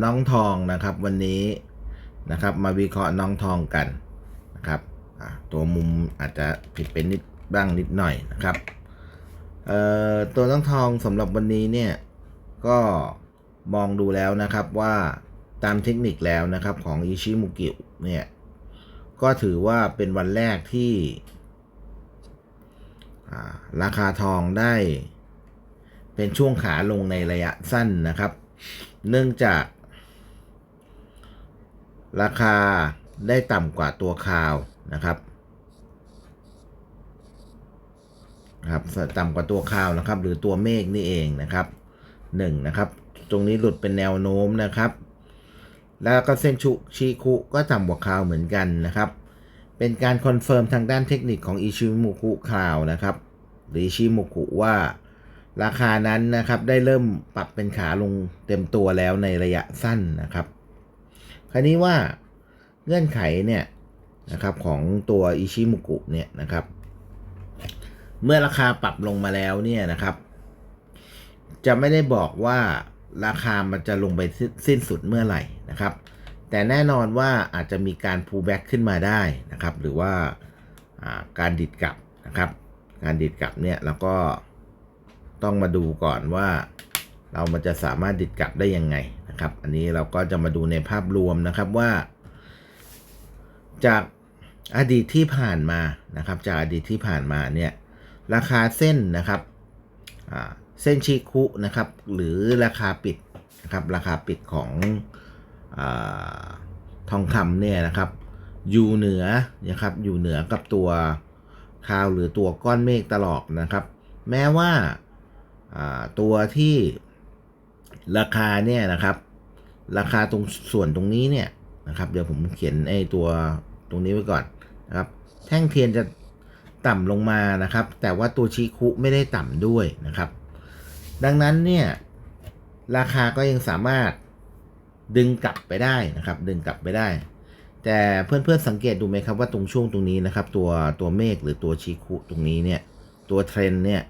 น้องทองนะครับวันนี้นะครับมาวิเคราะห์น้องทองกันนะครับตัวมุมอาจจะผิดเป็นนิดบ้างนิดหน่อยนะครับตัวน้องทองสำหรับวันนี้เนี่ยก็มองดูแล้วนะครับว่าตามเทคนิคแล้วนะครับของอิชิมุกิเนี่ยก็ถือว่าเป็นวันแรกที่ราคาทองได้เป็นช่วงขาลงในระยะสั้นนะครับ เนื่องจาก ราคาได้ต่ำกว่าตัวคาวนะครับครับต่ำกว่าตัวคาวนะครับ หรือตัวเมฆนี่เองนะครับหนึ่งนะครับ ตรงนี้หลุดเป็นแนวโน้มนะครับ แล้วก็เส้นชุชิคุก็ต่ำกว่าคาวเหมือนกันนะครับ เป็นการคอนเฟิร์มทางด้านเทคนิคของอิชิมุกุคาวนะครับ หรืออิชิมุกุว่า ราคานั้นนะครับได้เริ่มปรับเป็นขาลงเต็มตัวแล้วในระยะสั้นนะครับ คราวนี้ว่าเงื่อนไขเนี่ยนะครับของตัวอิชิมุกุเนี่ยนะครับ เมื่อราคาปรับลงมาแล้วเนี่ยนะครับ จะไม่ได้บอกว่าราคามันจะลงไปสิ้นสุดเมื่อไหร่นะครับ แต่แน่นอนว่าอาจจะมีการ pull back ขึ้นมาได้นะครับ หรือว่าอ่าการดิดกลับนะครับ การดิดกลับเนี่ยเราก็ต้องมาดูก่อนว่าเรามันจะสามารถดิดกลับได้ยังไง นะครับ อันนี้เราก็จะมาดูในภาพรวมนะครับว่า จากอดีตที่ผ่านมานะครับ จากอดีตที่ผ่านมาเนี่ยราคาเส้นนะครับเส้นชิคุนะครับ หรือราคาปิดนะครับราคาปิดของอทองคำเนี่ยนะครับ อยู่เหนือนะครับอยู่เหนือกับตัวคาวหรือตัวก้อนเมฆตลอดนะครับ แม้ว่าตัวที่ ราคาเนี่ยนะครับ ราคาตรงส่วนตรงนี้เนี่ยนะครับ เดี๋ยวผมเขียนไอ้ตัวตรงนี้ไว้ก่อนนะครับ แท่งเทียนจะต่ำลงมานะครับ แต่ว่าตัวชิคุไม่ได้ต่ำด้วยนะครับ ดังนั้นเนี่ยราคาก็ยังสามารถดึงกลับไปได้นะครับ ดึงกลับไปได้ แต่เพื่อนๆสังเกตดูไหมครับว่าตรงช่วงตรงนี้นะครับ ตัวตัวเมฆหรือตัวชิคุตรงนี้เนี่ยตัวเทรนเนี่ย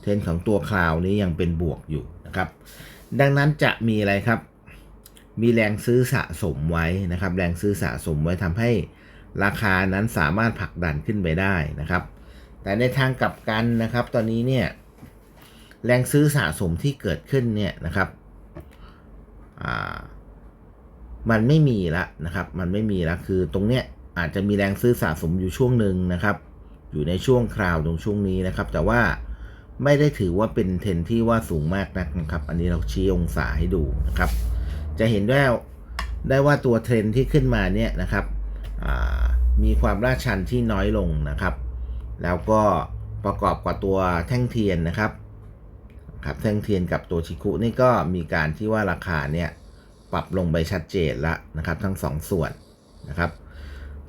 เทรนของตัวคลาวนี้ยังเป็นบวกอยู่นะครับ ดังนั้นจะมีอะไรครับ มีแรงซื้อสะสมไว้นะครับ แรงซื้อสะสมไว้ทำให้ราคานั้นสามารถผลักดันขึ้นไปได้นะครับ แต่ในทางกลับกันนะครับ ตอนนี้เนี่ยแรงซื้อสะสมที่เกิดขึ้นเนี่ยนะครับมันไม่มีละนะครับ มันไม่มีละคือตรงเนี้ยอาจจะมีแรงซื้อสะสมอยู่ช่วงหนึ่งนะครับ อยู่ในช่วงคราวตรงช่วงนี้นะครับ แต่ว่า ไม่ได้ถือว่าเป็นเทรนที่ว่าสูงมากนักนะครับ อันนี้เราชี้องศาให้ดูนะครับ จะเห็นได้ได้ว่าตัวเทรนที่ขึ้นมาเนี่ยนะครับมีความลาดชันที่น้อยลงนะครับ แล้วก็ประกอบกับตัวแท่งเทียนนะครับครับแท่งเทียนกับตัวชิคุนี่ก็มีการที่ว่าราคาเนี่ยปรับลงไปชัดเจนละนะครับ ทั้งสองส่วนนะครับ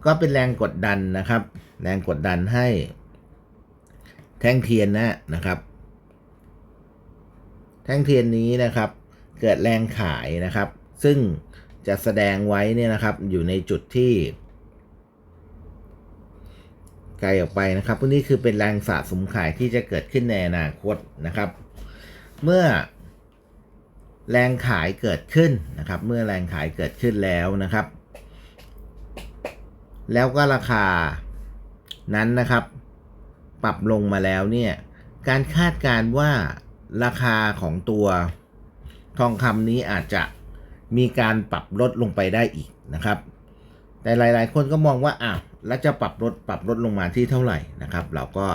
ก็เป็นแรงกดดันนะครับ แรงกดดันให้ แท่งเทียนนะนะครับ แท่งเทียนนี้นะครับ เกิดแรงขายนะครับ ซึ่งจะแสดงไว้เนี่ยนะครับ อยู่ในจุดที่ไกลออกไปนะครับพวกนี้คือเป็นแรงสะสมขายที่จะเกิดขึ้นในอนาคตนะครับ เมื่อแรงขายเกิดขึ้นนะครับ เมื่อแรงขายเกิดขึ้นแล้วนะครับ แล้วก็ราคานั้นนะครับ ปรับลงมาแล้วเนี่ยการคาดการ์ว่าราคาของตัวทองคำนี้อาจจะมีการปรับลดลงไปได้อีกนะครับ แต่หลาย ๆ คนก็มองว่าอ้าวแล้วจะปรับลดปรับลดลงมาที่เท่าไหร่นะครับ เราก็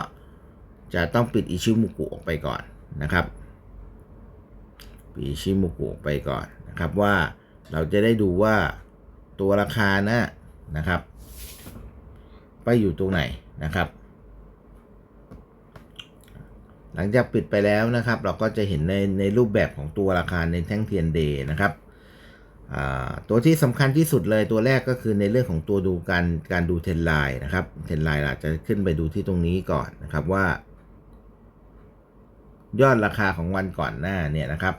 จะต้องปิดอิชิมุกุออกไปก่อนนะครับปิดอิชิมุกุออกไปก่อนนะครับว่าเราจะได้ดูว่าตัวราคานะนะครับ ไปอยู่ตรงไหนนะครับ หลังจากปิดไปแล้วนะครับ เราก็จะเห็นในในรูปแบบของตัวราคาในแท่งเทียนเดย์นะครับตัวที่สำคัญที่สุดเลยตัวแรกก็คือในเรื่องของตัวดูการการดูเทรนไลน์นะครับเทรนไลน์เราจะขึ้นไปดูที่ตรงนี้ก่อนนะครับว่า ยอดราคาของวันก่อนหน้าเนี่ยนะครับ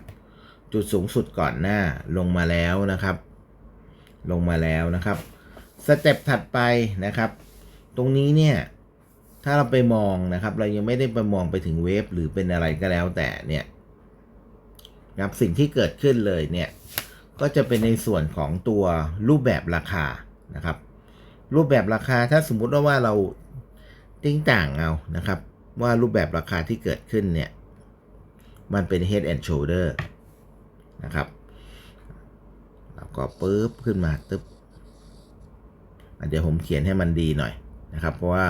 จุดสูงสุดก่อนหน้าลงมาแล้วนะครับ ลงมาแล้วนะครับสเต็ปถัดไปนะครับ ตรงนี้เนี่ย ถ้าเราไปมองนะครับ เรายังไม่ได้ไปมองไปถึงเวฟหรือเป็นอะไรก็แล้วแต่เนี่ยนะครับสิ่งที่เกิดขึ้นเลยเนี่ยก็จะเป็นในส่วนของตัวรูปแบบราคานะครับ รูปแบบราคาถ้าสมมุติว่าเราติ้งต่างเอานะครับ ว่ารูปแบบราคาที่เกิดขึ้นเนี่ยมันเป็น head and shoulder นะครับแล้วก็ปุ๊บขึ้นมาตึ๊บเดี๋ยวผมเขียนให้มันดีหน่อยนะครับ เพราะว่า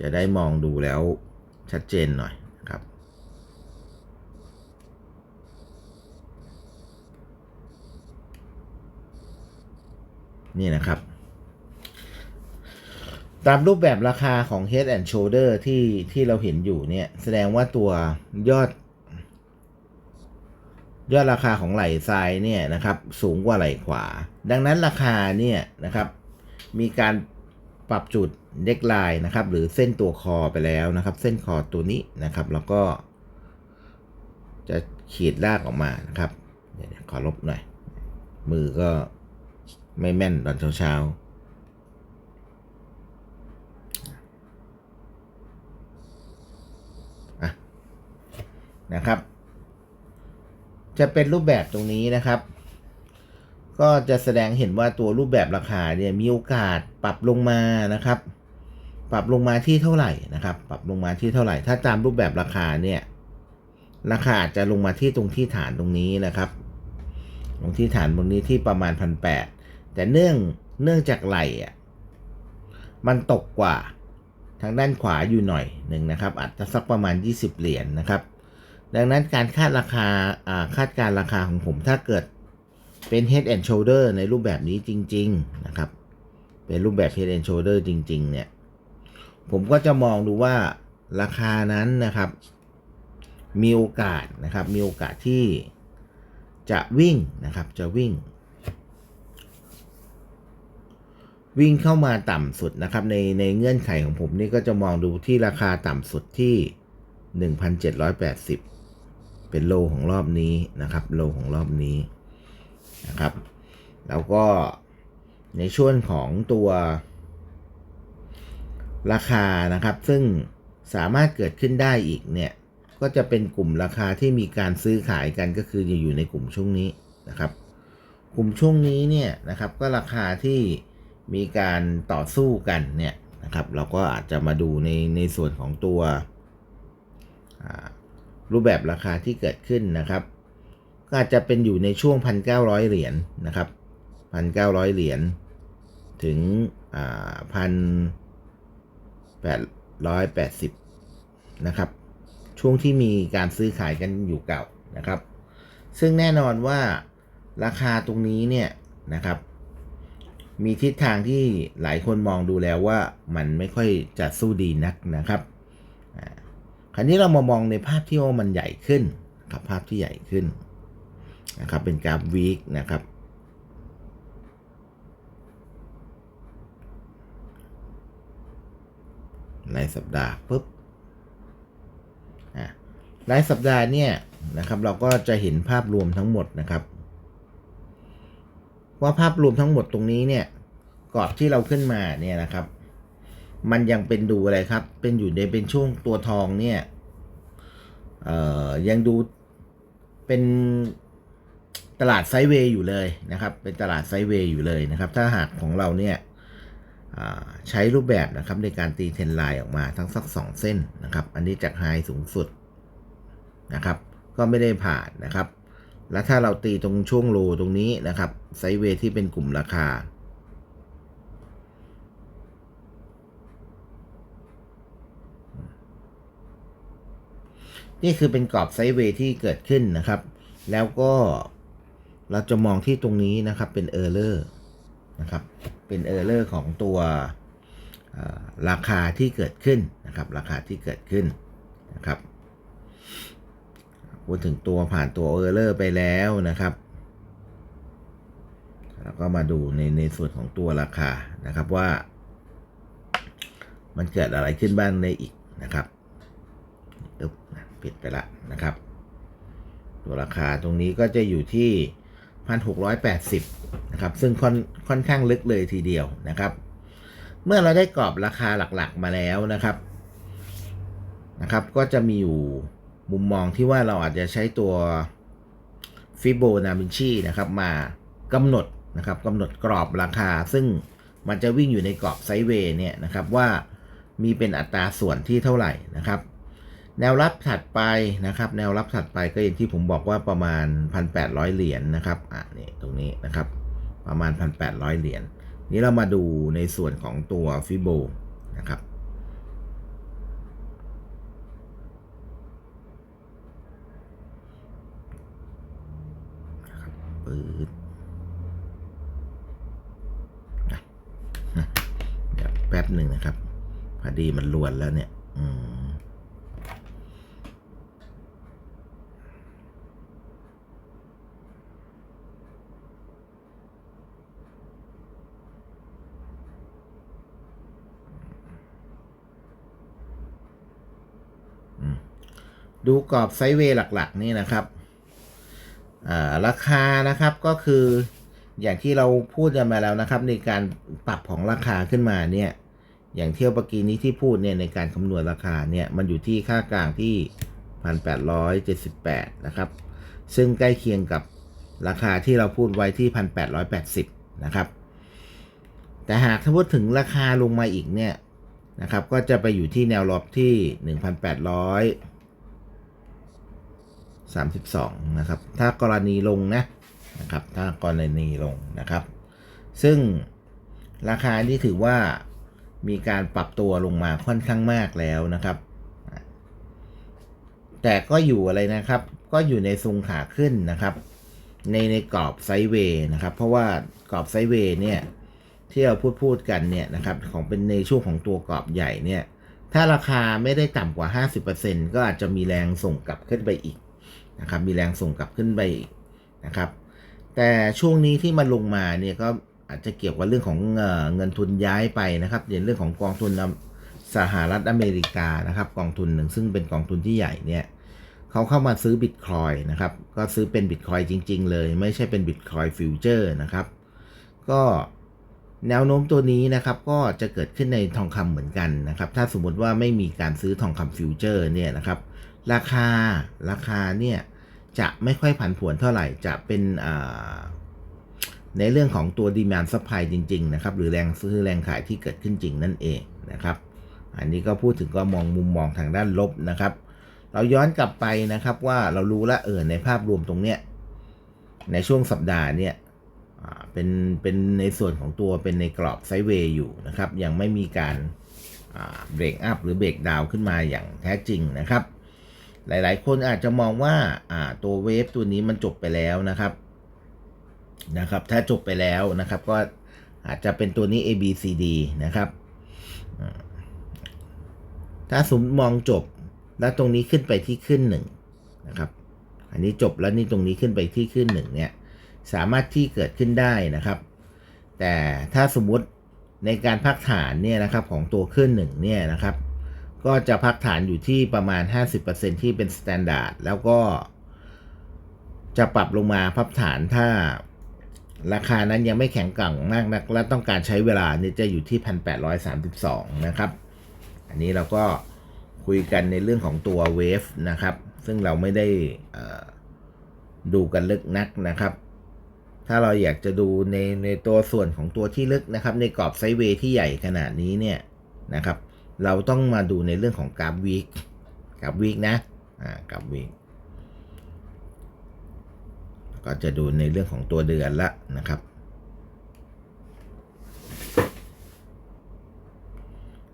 จะได้มองดูแล้วชัดเจนหน่อยครับ นี่นะครับ ตามรูปแบบราคาของ Head and Shoulder ที่ที่เราเห็นอยู่เนี่ยแสดงว่าตัวยอด ยอดราคาของไหล่ซ้ายเนี่ยนะครับ สูงกว่าไหล่ขวา ดังนั้นราคาเนี่ยนะครับ มีการ ปรับจุดเด็กไลน์นะครับ หรือเส้นตัวคอไปแล้วนะครับ เส้นคอตัวนี้นะครับ แล้วก็ จะขีดลากออกมานะครับเดี๋ยวขอลบหน่อย มือก็ไม่แม่นตอนเช้าๆนะครับ จะเป็นรูปแบบตรงนี้นะครับ ก็จะแสดงเห็นว่าตัวรูปแบบราคาเนี่ยมีโอกาสปรับลงมานะครับ ปรับลงมาที่เท่าไหร่นะครับ ปรับลงมาที่เท่าไหร่ ถ้าตามรูปแบบราคาเนี่ยราคาอาจจะลงมาที่ตรงที่ฐานตรงนี้นะครับ ตรงที่ฐานตรงนี้ที่ประมาณพันแปดแต่เนื่องเนื่องจากไหลอะมันตกกว่าทางด้านขวาอยู่หน่อยหนึ่งนะครับ อาจจะสักประมาณ 20 เหรียญนนะครับ ดังนั้นการคาดราคาคาดการราคาของผมถ้าเกิด เป็น head and shoulder ในรูปแบบนี้จริง ๆ นะครับ เป็นรูปแบบ head and shoulder จริง ๆ เนี่ย ผมก็จะมองดูว่าราคานั้นนะครับ มีโอกาสนะครับ มีโอกาสที่จะวิ่งนะครับ จะวิ่ง วิ่งเข้ามาต่ำสุดนะครับ ในในเงื่อนไขของผมนี่ก็จะมองดูที่ราคาต่ำสุดที่ 1,780 เป็นโลของรอบนี้นะครับ โลของรอบนี้ นะครับ แล้วก็ในช่วงของตัวราคานะครับ ซึ่งสามารถเกิดขึ้นได้อีกเนี่ย ก็จะเป็นกลุ่มราคาที่มีการซื้อขายกันก็คือจะอยู่ในกลุ่มช่วงนี้นะครับ กลุ่มช่วงนี้เนี่ยนะครับ ก็ราคาที่มีการต่อสู้กันเนี่ยนะครับ เราก็อาจจะมาดูในในส่วนของตัวรูปแบบราคาที่เกิดขึ้นนะครับ ก็อาจจะเป็นอยู่ในช่วง 1,900 เหรียญนะครับ 1,900 เหรียญถึงพันแปดร้อยแปดสิบนะครับ ช่วงที่มีการซื้อขายกันอยู่เก่านะครับ ซึ่งแน่นอนว่าราคาตรงนี้เนี่ยนะครับ มีทิศทางที่หลายคนมองดูแล้วว่ามันไม่ค่อยจะสู้ดีนักนะครับอ่าคราวนี้เรามามองในภาพที่ว่ามันใหญ่ขึ้นนะครับภาพที่ใหญ่ขึ้น นะครับเป็นกราฟวีคนะครับรายสัปดาห์ปุ๊บอะรายสัปดาห์เนี่ยนะครับเราก็จะเห็นภาพรวมทั้งหมดนะครับ ว่าภาพรวมทั้งหมดตรงนี้เนี่ยกรอบที่เราขึ้นมาเนี่ยนะครับ มันยังเป็นดูอะไรครับ เป็นอยู่ในเป็นช่วงตัวทองเนี่ยเอ่อยังดูเป็น ลาดไซเวย์อยู่เลยนะครับ เป็นตลาดไซเวย์อยู่เลยนะครับ ถ้าหากของเราเนี่ยใช้รูปแบบนะครับในการตีเทนไลน์ออกมาทั้งสัก 2 เส้นนะครับ อันนี้จากไฮสูงสุดนะครับ ก็ไม่ได้ผ่านนะครับ แล้วถ้าเราตีตรงช่วงโลตรงนี้นะครับไซเวย์ที่เป็นกลุ่มราคานี่คือเป็นกรอบไซด์เวย์ที่เกิดขึ้นนะครับ แล้วก็ เราจะมองที่ตรงนี้นะครับเป็นเออร์เลอร์นะครับ เป็นเออร์เลอร์ของตัวราคาที่เกิดขึ้นนะครับ ราคาที่เกิดขึ้นนะครับพูดถึงตัวผ่านตัวเออร์เลอร์ไปแล้วนะครับ แล้วก็มาดูในในส่วนของตัวราคานะครับว่า มันเกิดอะไรขึ้นบ้างในอีกนะครับอึบปิดไปละนะครับ ตัวราคาตรงนี้ก็จะอยู่ที่ 1,680นะครับซึ่งค่อนค่อนข้างลึกเลยทีเดียวนะครับ เมื่อเราได้กรอบราคาหลักๆมาแล้วนะครับนะครับ ก็จะมีอยู่มุมมองที่ว่าเราอาจจะใช้ตัวฟิโบนาบินชีนะครับมากำหนดนะครับกำหนดกรอบราคา ซึ่งมันจะวิ่งอยู่ในกรอบไซด์เวย์เนี่ยนะครับว่ามีเป็นอัตราส่วนที่เท่าไหร่นะครับ แนวรับถัดไปนะครับ แนวรับถัดไปก็อย่างที่ผมบอกว่าประมาณ 1,800 เหรียญนนะครับอะนี่ตรงนี้นะครับ ประมาณ 1,800 เหรียญนี้เรามาดูในส่วนของตัวฟิโบนะครับปืดนะนะเดี๋ยวแป๊บหนึ่งนะครับ พอดีมันลวนแล้วเนี่ย อืม ดูกรอบไซด์เวย์หลักๆ นี่นะครับราคานะครับก็คืออย่างที่เราพูดกันมาแล้วนะครับ ในการปรับของราคาขึ้นมาเนี่ยอย่างเที่ยวปกีนี้ที่พูดเนี่ยในการคำนวณราคาเนี่ยมันอยู่ที่ค่ากลางที่ 1,878 นะครับ ซึ่งใกล้เคียงกับราคาที่เราพูดไว้ที่ 1,880 นะครับ แต่หากถ้าพูดถึงราคาลงมาอีกเนี่ยนะครับ ก็จะไปอยู่ที่แนวรอบที่ 1,800 32 นะครับ ถ้ากรณีลงนะนะครับ ถ้ากรณีลงนะครับ ซึ่งราคานี้ถือว่ามีการปรับตัวลงมาค่อนข้างมากแล้วนะครับ แต่ก็อยู่อะไรนะครับ ก็อยู่ในทรงขาขึ้นนะครับ ในในกรอบไซด์เวย์นะครับ เพราะว่ากรอบไซด์เวย์เนี่ยที่เราพูดพูดกันเนี่ยนะครับของเป็นในช่วงของตัวกรอบใหญ่เนี่ยถ้าราคาไม่ได้ต่ำกว่า 50%ก็อาจจะมีแรงส่งกลับขึ้นไปอีก นะครับมีแรงส่งกลับขึ้นไปนะครับ แต่ช่วงนี้ที่มันลงมาเนี่ยก็อาจจะเกี่ยวกับเรื่องของเอเงินทุนย้ายไปนะครับอย่างเรื่องของกองทุนสหรัฐอเมริกานะครับ กองทุนหนึ่งซึ่งเป็นกองทุนที่ใหญ่เนี่ยเขาเข้ามาซื้อบิตคอยนะครับ ก็ซื้อเป็นบิตคอยจริง ๆ เลย ไม่ใช่เป็นบิตคอยฟิวเจอร์นะครับ ก็แนวโน้มตัวนี้นะครับก็จะเกิดขึ้นในทองคำเหมือนกันนะครับ ถ้าสมมติว่าไม่มีการซื้อทองคำฟิวเจอร์เนี่ยนะครับ ราคาราคาเนี่ยจะไม่ค่อยผันผวนเท่าไหร่ จะเป็นในเรื่องของตัวดีมานซัพพลายจริง ๆ นะครับ หรือแรงซื้อแรงขายที่เกิดขึ้นจริงนั่นเองนะครับ อันนี้ก็พูดถึงก็มองมุมมองทางด้านลบนะครับ เราย้อนกลับไปนะครับว่าเรารู้ละเออในภาพรวมตรงเนี้ยในช่วงสัปดาห์เนี่ยเป็นเป็นในส่วนของตัวเป็นในกรอบไซด์เวย์อยู่นะครับ ยังไม่มีการเบรกอัพหรือเบรกดาวขึ้นมาอย่างแท้จริงนะครับ หลายๆ คนอาจจะมองว่าตัวเวฟตัวนี้มันจบไปแล้วนะครับนะครับ ถ้าจบไปแล้วนะครับ ก็อาจจะเป็นตัวนี้ A B C D นะครับ ถ้าสมมองจบแล้วตรงนี้ขึ้นไปที่ขึ้นหนึ่งนะครับ อันนี้จบแล้วนี่ตรงนี้ขึ้นไปที่ขึ้นหนึ่งเนี่ย สามารถที่เกิดขึ้นได้นะครับ แต่ถ้าสมมุติในการพักฐานเนี่ยนะครับของตัวขึ้นหนึ่งเนี่ยนะครับ ก็จะพักฐานอยู่ที่ประมาณ 50%ที่เป็นสแตนดาร์ดแล้วก็ จะปรับลงมาพักฐานถ้าราคานั้นยังไม่แข็งกร่งมากนัก และต้องการใช้เวลาเนี่ยจะอยู่ที่ 1832 นะครับ อันนี้เราก็คุยกันในเรื่องของตัวเวฟนะครับ ซึ่งเราไม่ได้ดูกันลึกนักนะครับ ถ้าเราอยากจะดูในในตัวส่วนของตัวที่ลึกนะครับ ในกรอบไซด์เวที่ใหญ่ขนาดนี้เนี่ยนะครับ เราต้องมาดูในเรื่องของกราฟวีคกราฟวีคนะอ่ากราฟวีคก็จะดูในเรื่องของตัวเดือนละนะครับ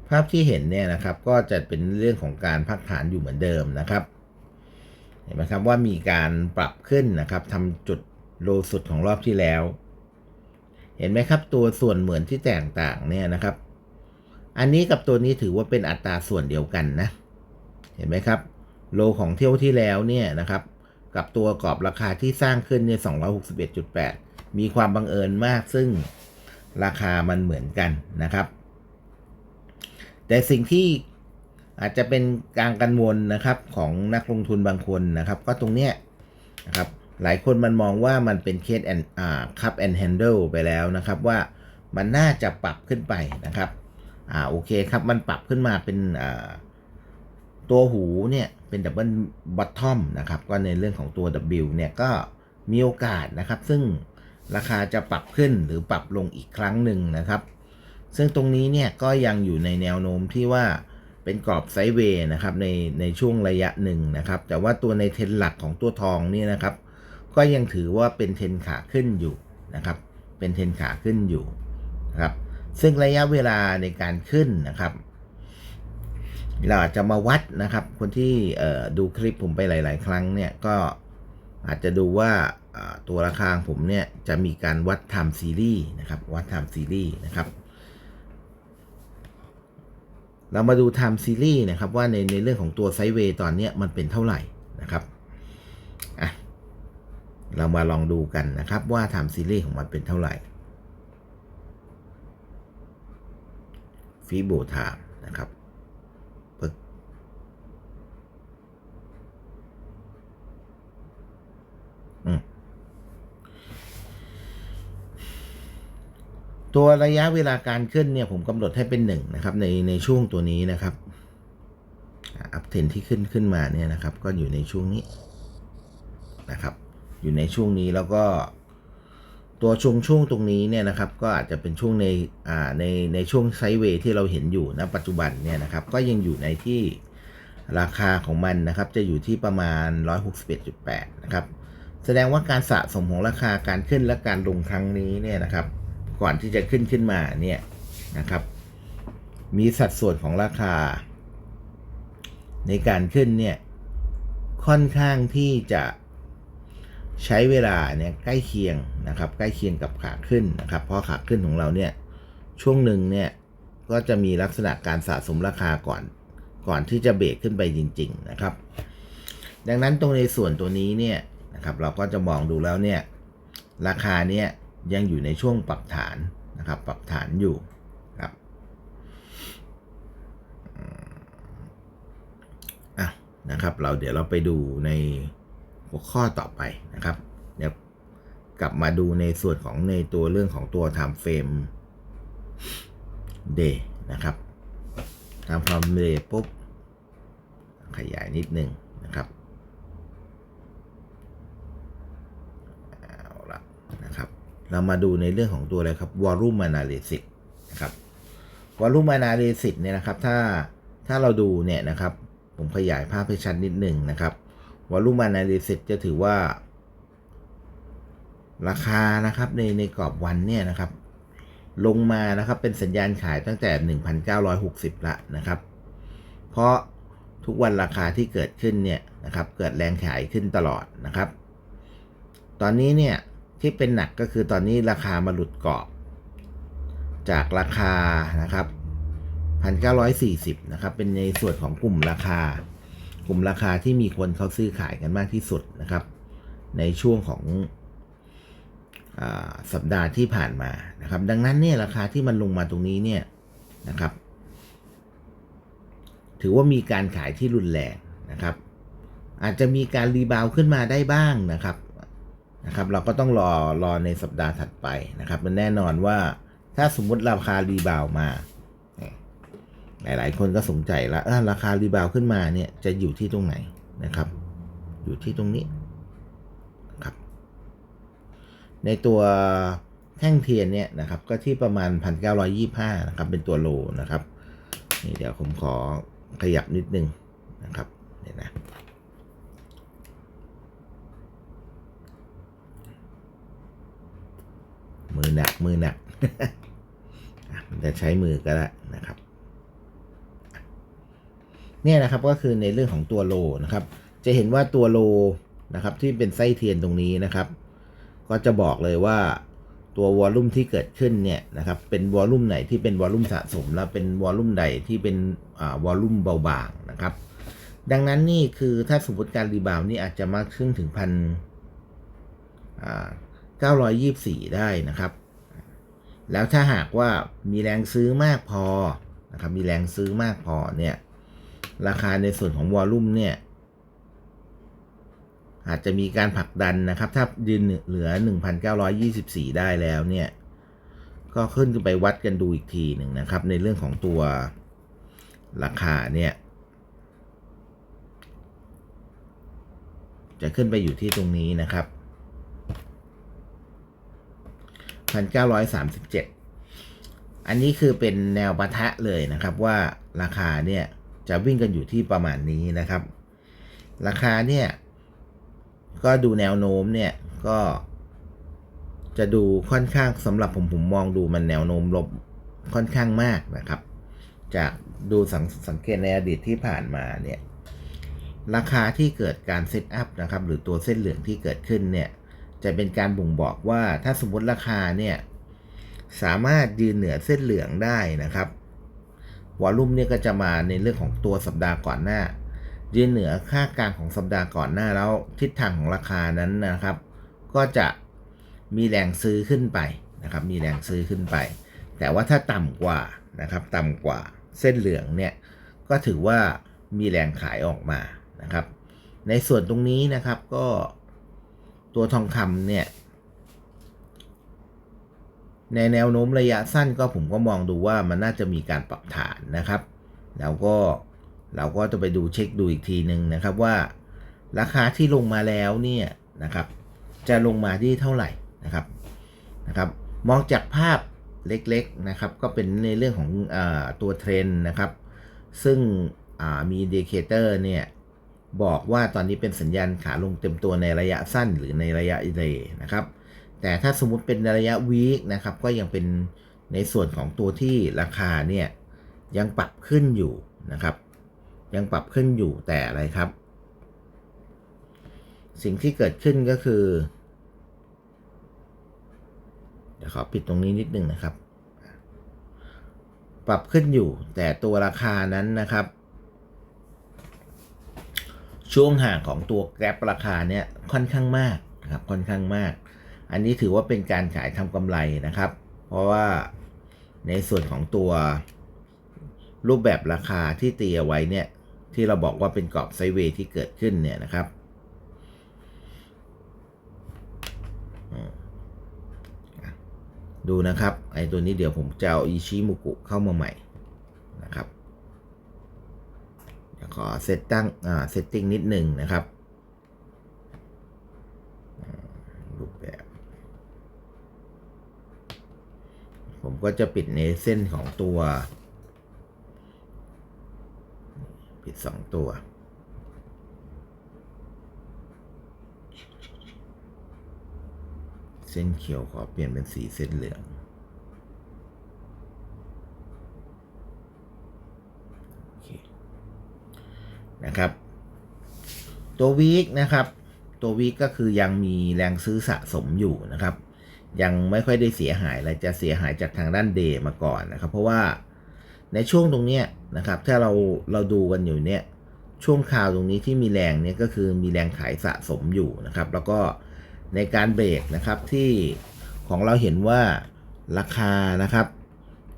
ภาพที่เห็นเนี่ยนะครับ ก็จะเป็นเรื่องของการพักฐานอยู่เหมือนเดิมนะครับ เห็นไหมครับว่ามีการปรับขึ้นนะครับทำจุดโลสุดของรอบที่แล้ว เห็นไหมครับตัวส่วนเหมือนที่แตกต่างเนี่ยนะครับ อันนี้กับตัวนี้ถือว่าเป็นอัตราส่วนเดียวกันนะ เห็นไหมครับ โลของเที่ยวที่แล้วเนี่ยนะครับ กับตัวกรอบราคาที่สร้างขึ้นเนี่ย261.8 มีความบังเอิญมากซึ่งราคามันเหมือนกันนะครับ แต่สิ่งที่อาจจะเป็นการกังวลนะครับของนักลงทุนบางคนนะครับ ก็ตรงเนี้ยนะครับหลายคนมันมองว่ามันเป็นเคสแอนอ่าคัพแอนด์แฮนเดิลไปแล้วนะครับ ว่ามันน่าจะปรับขึ้นไปนะครับ อ่าโอเคครับมันปรับขึ้นมาเป็นอ่าตัวหูเนี่ยเป็นดับเบิลบอททอมนะครับก็ในเรื่องของตัว W เนี่ยก็มีโอกาสนะครับ ซึ่งราคาจะปรับขึ้นหรือปรับลงอีกครั้งหนึ่งนะครับ ซึ่งตรงนี้เนี่ยก็ยังอยู่ในแนวโน้มที่ว่าเป็นกรอบไซด์เวย์นะครับในในช่วงระยะหนึ่งนะครับ แต่ว่าตัวในเทรนหลักของตัวทองนี่นะครับ ก็ยังถือว่าเป็นเทรนขาขึ้นอยู่นะครับ เป็นเทรนขาขึ้นอยู่นะครับ ซึ่งระยะเวลาในการขึ้นนะครับเราอาจจะมาวัดนะครับ คนที่ดูคลิปผมไปหลาย ๆ ครั้งเนี่ยก็อาจจะดูว่าตัวราคาผมเนี่ยจะมีการวัดไทม์ซีรีส์นะครับวัดไทม์ซีรีส์นะครับ เรามาดูไทม์ซีรีส์นะครับว่าในในเรื่องของตัวไซด์เวย์ตอนนี้มันเป็นเท่าไหร่นะครับอะเรามาลองดูกันนะครับว่าไทม์ซีรีส์ของมันเป็นเท่าไหร่ ฟีโบไทม์นะครับปึ๊กตัวระยะเวลาการขึ้นเนี่ยผมกำหนดให้เป็นหนึ่งนะครับ ในในช่วงตัวนี้นะครับอัพเทนที่ขึ้นขึ้นมาเนี่ยนะครับ ก็อยู่ในช่วงนี้นะครับ อยู่ในช่วงนี้แล้วก็ ตัวช่วงช่วงตรงนี้เนี่ยนะครับก็อาจจะเป็นช่วงในอ่าในในช่วงไซเวย์ที่เราเห็นอยู่ณปัจจุบันเนี่ยนะครับก็ยังอยู่ในที่ราคาของมันนะครับจะอยู่ที่ประมาณ 161.8 นะครับ แสดงว่าการสะสมของราคาการขึ้นและการลงครั้งนี้เนี่ยนะครับ ก่อนที่จะขึ้นขึ้นมาเนี่ยนะครับ มีสัดส่วนของราคา ในการขึ้นเนี่ยค่อนข้างที่จะ ใช้เวลาเนี่ยใกล้เคียงนะครับใกล้เคียงกับขาขึ้นนะครับเพราะขาขึ้นของเราเนี่ยช่วงหนึ่งเนี่ยก็จะมีลักษณะการสะสมราคาก่อนก่อนที่จะเบรกขึ้นไปจริง ๆนะครับ ดังนั้นตรงในส่วนตัวนี้เนี่ยนะครับเราก็จะมองดูแล้วเนี่ยราคาเนี่ยยังอยู่ในช่วงปรับฐานนะครับปรับฐานอยู่ครับอะนะครับเราเดี๋ยวเราไปดูใน หัวข้อต่อไปนะครับเดี๋ยวกลับมาดูในส่วนของในตัวเรื่องของตัว time frame day นะครับ time frame day ปุ๊บ ขยายนิดนึงนะครับเอาละนะครับ เรามาดูในเรื่องของตัวอะไรครับ volume analysis นะครับ volume analysis เนี่ยนะครับ ถ้าถ้าเราดูเนี่ยนะครับ ผมขยายภาพให้ชัดนิดหนึ่งนะครับ volume analysis จะถือว่า ราคานะครับในในกรอบวันเนี่ยนะครับ ลงมานะครับเป็นสัญญาณขายตั้งแต่ 1,960 ละนะครับ เพราะทุกวันราคาที่เกิดขึ้นเนี่ยนะครับ เกิดแรงขายขึ้นตลอดนะครับ ตอนนี้เนี่ยที่เป็นหนักก็คือตอนนี้ราคามาหลุดกรอบ จากราคานะครับ 1,940 นะครับ เป็นในส่วนของกลุ่มราคา ลุ่มราคาที่มีคนเขาซื้อขายกันมากที่สุดนะครับ ในช่วงของอสัปดาห์ที่ผ่านมานะครับ ดังนั้นเนี่ยราคาที่มันลงมาตรงนี้เนี่ยนะครับ ถือว่ามีการขายที่รุนแรงนะครับ อาจจะมีการรีบาวขึ้นมาได้บ้างนะครับนะครับ เราก็ต้องรอรอในสัปดาห์ถัดไปนะครับ มันแน่นอนว่าถ้าสมมุติราคารีบาวมา หลายๆ คนก็สนใจแล้วราคารีบาวขึ้นมาเนี่ยจะอยู่ที่ตรงไหนนะครับ อยู่ที่ตรงนี้ครับ ในตัวแท่งเทียนเนี่ยนะครับก็ที่ประมาณ 1,925นะครับเป็นตัวโลนะครับนี่เดี๋ยวผมขอขยับนิดนึงนะครับเนี่ยนะมือหนักมือหนักจะใช้มือก็ได้นะครับ เนี่ยนะครับก็คือในเรื่องของตัวโลนะครับ จะเห็นว่าตัวโลนะครับที่เป็นไส้เทียนตรงนี้นะครับ ก็จะบอกเลยว่าตัววอลลุ่มที่เกิดขึ้นเนี่ยนะครับเป็นวอลลุ่มไหนที่เป็นวอลลุ่มสะสม แล้วเป็นวอลลุ่มใดที่เป็นวอลลุ่มเบาบางนะครับ ดังนั้นนี่คือถ้าสมมติการรีบาวนี่อาจจะมากขึ้นถึงพันเก้าร้อยยี่สี่ได้นะครับ แล้วถ้าหากว่ามีแรงซื้อมากพอนะครับมีแรงซื้อมากพอเนี่ย ราคาในส่วนของวอลลุ่มเนี่ย อาจจะมีการผลักดันนะครับ ถ้ายืนเหลือ 1,924 ได้แล้วเนี่ย ก็ขึ้นไปวัดกันดูอีกทีหนึ่งนะครับ ในเรื่องของตัวราคาเนี่ย จะขึ้นไปอยู่ที่ตรงนี้นะครับ 1,937 อันนี้คือเป็นแนวปะทะเลยนะครับว่าราคาเนี่ย จะวิ่งกันอยู่ที่ประมาณนี้นะครับ ราคาเนี่ย ก็ดูแนวโน้มเนี่ยก็จะดูค่อนข้างสำหรับผมผมมองดูมันแนวโน้มลบค่อนข้างมากนะครับ จากดูสังสงเกตในอดีตที่ผ่านมาเนี่ยราคาที่เกิดการเซตอัพนะครับหรือตัวเส้นเหลืองที่เกิดขึ้นเนี่ยจะเป็นการบ่งบอกว่าถ้าสมมติราคาเนี่ยสามารถยืนเหนือเส้นเหลืองได้นะครับ วอลุ่มเนี่ยก็จะมาในเรื่องของตัวสัปดาห์ก่อนหน้ายืนเหนือค่ากลางของสัปดาห์ก่อนหน้าแล้วทิศทางของราคานั้นนะครับ ก็จะมีแรงซื้อขึ้นไปนะครับ มีแรงซื้อขึ้นไป แต่ว่าถ้าต่ำกว่านะครับ ต่ำกว่าเส้นเหลืองเนี่ยก็ถือว่ามีแรงขายออกมานะครับ ในส่วนตรงนี้นะครับก็ตัวทองคำเนี่ย ในแนวโน้มระยะสั้นก็ผมก็มองดูว่ามันน่าจะมีการปรับฐานนะครับแล้วก็เราก็จะไปดูเช็คดูอีกทีหนึ่งนะครับว่า ราคาที่ลงมาแล้วเนี่ยนะครับ จะลงมาที่เท่าไหร่นะครับนะครับ มองจากภาพเล็กๆนะครับก็เป็นในเรื่องของอตัวเทรนนะครับ ซึ่งมีอินดิเคเตอร์เนี่ยบอกว่าตอนนี้เป็นสัญญาณขาลงเต็มตัวในระยะสั้นหรือในระยะเดย์นะครับ แต่ถ้าสมมติเป็นระยะวีคนะครับ ก็ยังเป็นในส่วนของตัวที่ราคาเนี่ยยังปรับขึ้นอยู่นะครับ ยังปรับขึ้นอยู่แต่อะไรครับ สิ่งที่เกิดขึ้นก็คือเดี๋ยวขอปิดตรงนี้นิดนึงนะครับ ปรับขึ้นอยู่ แต่ตัวราคานั้นนะครับ ช่วงห่างของตัวแกรบราคาเนี่ยค่อนข้างมากนะครับค่อนข้างมาก อันนี้ถือว่าเป็นการขายทำกำไรนะครับ เพราะว่าในส่วนของตัวรูปแบบราคาที่ตีเอาไว้เนี่ย ที่เราบอกว่าเป็นกรอบไซด์เวย์ที่เกิดขึ้นเนี่ยนะครับ ดูนะครับ ไอ้ตัวนี้เดี๋ยวผมจะเอาอิชิมุกุเข้ามาใหม่นะครับขอเซตตั้งอ่าเซตติ้งนิดหนึ่งนะครับรูปแบบ ผมก็จะปิดในเส้นของตัว ปิดสองตัว เส้นเขียวขอเปลี่ยนเป็นสีเส้นเหลืองนะครับ ตัววีคนะครับ ตัววีคก็คือยังมีแรงซื้อสะสมอยู่นะครับ ยังไม่ค่อยได้เสียหายอะไรจะเสียหายจากทางด้านเดย์มาก่อนนะครับ เพราะว่าในช่วงตรงเนี้ยนะครับ ถ้าเราเราดูกันอยู่เนี่ยช่วงข่าวตรงนี้ที่มีแรงเนี่ยก็คือมีแรงขายสะสมอยู่นะครับ แล้วก็ในการเบรกนะครับที่ของเราเห็นว่าราคานะครับ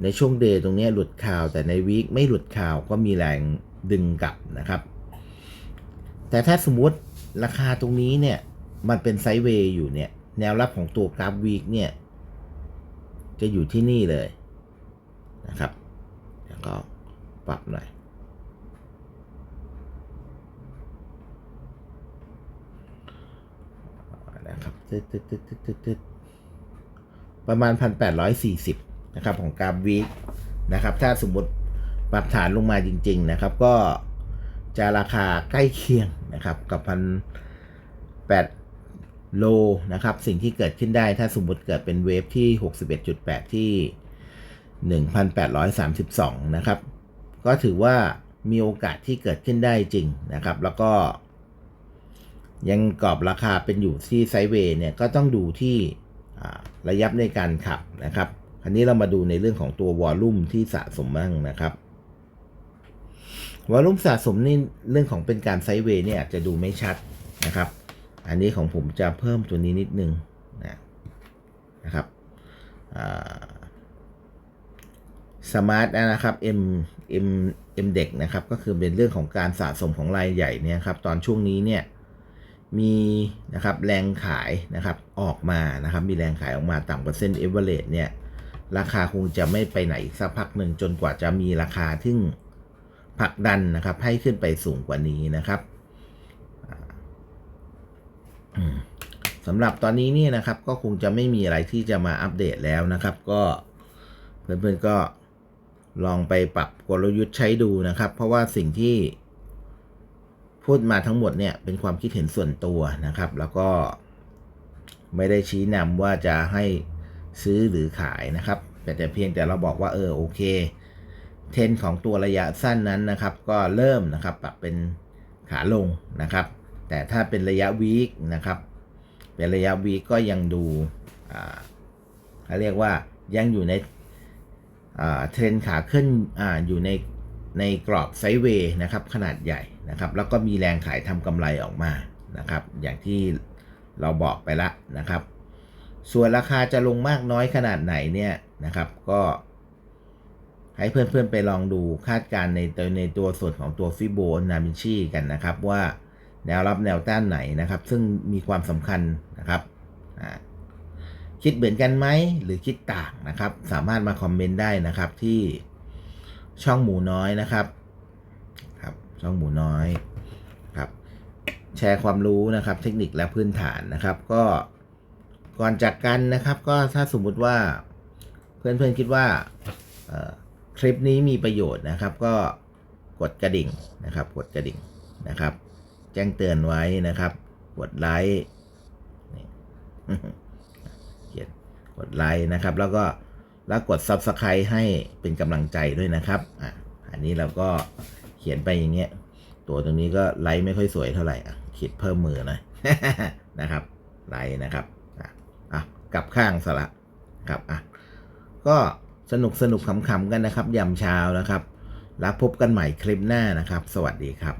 ในช่วงเดย์ตรงนี้หลุดข่าวแต่ในวีคไม่หลุดข่าวก็มีแรงดึงกลับนะครับ แต่ถ้าสมมุติราคาตรงนี้เนี่ยมันเป็นไซด์เวย์อยู่เนี่ย แนวรับของตัวกราฟวีคเนี่ย จะอยู่ที่นี่เลยนะครับ แล้วก็ปรับหน่อย นะครับตึ๊ดตึ๊ดตึ๊ดตึ๊ดตึ๊ดตึ๊ดประมาณ 1,840 นะครับ ของกราฟวีคนะครับ ถ้าสมมติปรับฐานลงมาจริง ๆ นะครับ ก็จะราคาใกล้เคียงนะครับ กับพันแปด โลนะครับ สิ่งที่เกิดขึ้นได้ถ้าสมมติเกิดเป็นเวฟที่ 61.8 ที่ 1,832 นะครับ ก็ถือว่ามีโอกาสที่เกิดขึ้นได้จริงนะครับ แล้วก็ ยังกรอบราคาเป็นอยู่ที่ไซด์เวย์เนี่ยก็ต้องดูที่ระยะในการขับนะครับอันนี้เรามาดูในเรื่องของตัววอลลุ่มที่สะสมบ้างนะครับวอลลุ่มสะสมนี่เรื่องของเป็นการไซด์เวย์เนี่ยอาจจะดูไม่ชัดนะครับ อันนี้ของผมจะเพิ่มตัวนี้นิดนึงนะนะครับสมาร์ทนะครับ M M M เด็กนะครับ ก็คือเป็นเรื่องของการสะสมของรายใหญ่เนี่ยครับ ตอนช่วงนี้เนี่ยมีนะครับแรงขายนะครับออกมานะครับ มีแรงขายออกมาต่ำกว่าเส้นเอเวอเรสเนี่ย ราคาคงจะไม่ไปไหนสักพักหนึ่งจนกว่าจะมีราคาที่ผลักดันนะครับ ให้ขึ้นไปสูงกว่านี้นะครับ สำหรับตอนนี้นี่นะครับ ก็คงจะไม่มีอะไรที่จะมาอัปเดตแล้วนะครับ ก็เพื่อนๆก็ลองไปปรับกลยุทธ์ใช้ดูนะครับ เพราะว่าสิ่งที่พูดมาทั้งหมดเนี่ยเป็นความคิดเห็นส่วนตัวนะครับ แล้วก็ไม่ได้ชี้นำว่าจะให้ซื้อหรือขายนะครับ แต่แต่เพียงแต่เราบอกว่าเออโอเค เทรนของตัวระยะสั้นนั้นนะครับ ก็เริ่มนะครับปรับเป็นขาลงนะครับ แต่ถ้าเป็นระยะวีคนะครับ เป็นระยะวีคก็ยังดูเขาเรียกว่ายังอยู่ในเทรนขาขึ้นออยู่ในในกรอบไซด์เวย์นะครับขนาดใหญ่นะครับ แล้วก็มีแรงขายทำกำไรออกมานะครับ อย่างที่เราบอกไปละนะครับ ส่วนราคาจะลงมากน้อยขนาดไหนเนี่ยนะครับ ก็ให้เพื่อนๆไปลองดูคาดการณ์ในตัวในตัวส่วนของตัวฟิโบนามิชีกันนะครับว่า แนวรับแนวต้านไหนนะครับ ซึ่งมีความสำคัญนะครับคิดเหมือนกันไหมหรือคิดต่างนะครับ สามารถมาคอมเมนต์ได้นะครับที่ช่องหมูน้อยนะครับครับช่องหมูน้อยครับแชร์ความรู้นะครับ เทคนิคและพื้นฐานนะครับ ก็ก่อนจากกันนะครับ ก็ถ้าสมมุติว่าเพื่อนๆคิดว่าคลิปนี้มีประโยชน์นะครับ ก็กดกระดิ่งนะครับ กดกระดิ่งนะครับ แจ้งเตือนไว้นะครับ กดไลค์เขียนกดไลค์นะครับ แล้วก็แล้วกด Subscribe ให้เป็นกำลังใจด้วยนะครับอะอันนี้เราก็เขียนไปอย่างเงี้ย ตัวตรงนี้ก็ไลค์ไม่ค่อยสวยเท่าไหร่อะขีดเพิ่มมือหน่อยนะครับไลค์นะครับอะอะกลับข้างสละครับอะก็สนุกสนุกขำๆกันนะครับยามเช้านะครับ แล้วพบกันใหม่คลิปหน้านะครับ สวัสดีครับ